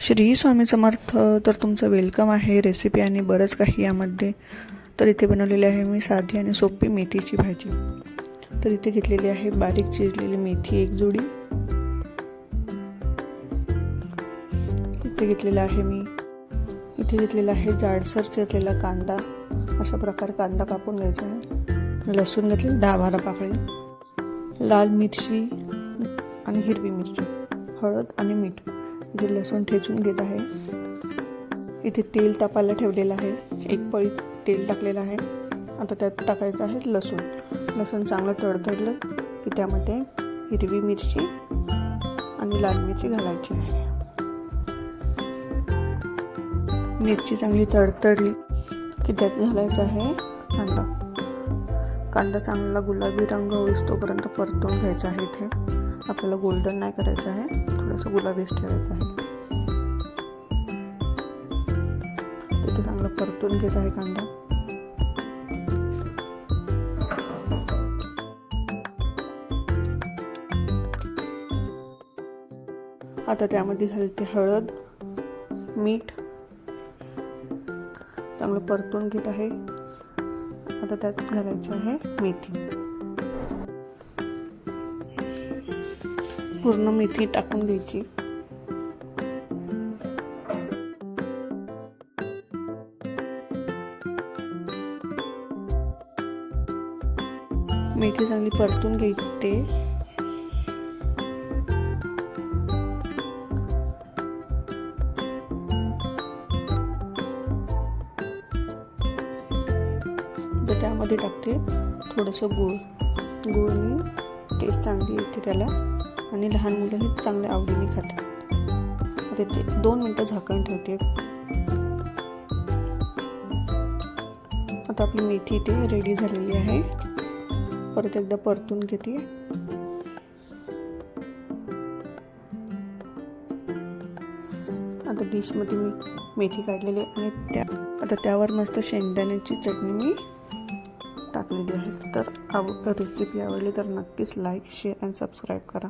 श्री स्वामी समर्थ तर तुमचं वेलकम आहे. रेसिपी आणि बरंच काही यामध्ये. तर इथे बनवलेली आहे मी साधी आणि सोपी मेथीची भाजी. तर इथे घेतलेली आहे बारीक चिरलेली मेथी एक जोडी. इथे घेतलेला आहे मी इथे घेतलेला आहे जाडसर चिरलेला कांदा. अशा प्रकारे कांदा कापून घ्यायचा आहे. लसूण घेतले दहा बारा पाकळी. लाल मिरची आणि हिरवी मिरची हळद आणि मीठ. इथे लसूण ठेचून घेत आहे. इथे तेल तापायला ठेवलेलं आहे. एक पळी तेल टाकलेलं आहे. आता त्यात टाकायचं आहे लसूण. लसूण चांगलं तडतडलं की त्यामध्ये हिरवी मिरची आणि लाल मिरची घालायची आहे. मिरची चांगली तडतडली की त्यात घालायचं आहे कांदा. कांदा चांगला गुलाबी रंग होईस तोपर्यंत परतून घ्यायचा आहे इथे. आपल्याला गोल्डन नाही करायचं आहे. थोडंसं गुलाबीच ठेवायचं आहे. तिथे चांगलं परतून घ्यायचं आहे कांदा. आता त्यामध्ये घालते हळद मीठ. चांगलं परतून घेत आहे. आता त्यात घालायचं आहे मेथी. पूर्ण मेथी टाकून घ्यायची. मेथी चांगली परतून घ्यायची. तर त्यामध्ये टाकते थोडंसं गूळ. मी टेस्ट चांगली येते त्याला. आणि लहान मुलं हे चांगल्या आवडीने खातात. आता ते दोन मिनटं झाकण ठेवते. आता आपली मेथी इथे रेडी झालेली आहे. परत एकदा परतून घेते. आता डिशमध्ये मी मेथी काढलेली आहे आणि त्या आता त्यावर मस्त शेंगदाण्याची चटणी मी टाकलेली आहे तर आव रेसिपी आवडली तर नक्कीच लाईक शेअर अँड सबस्क्राईब करा.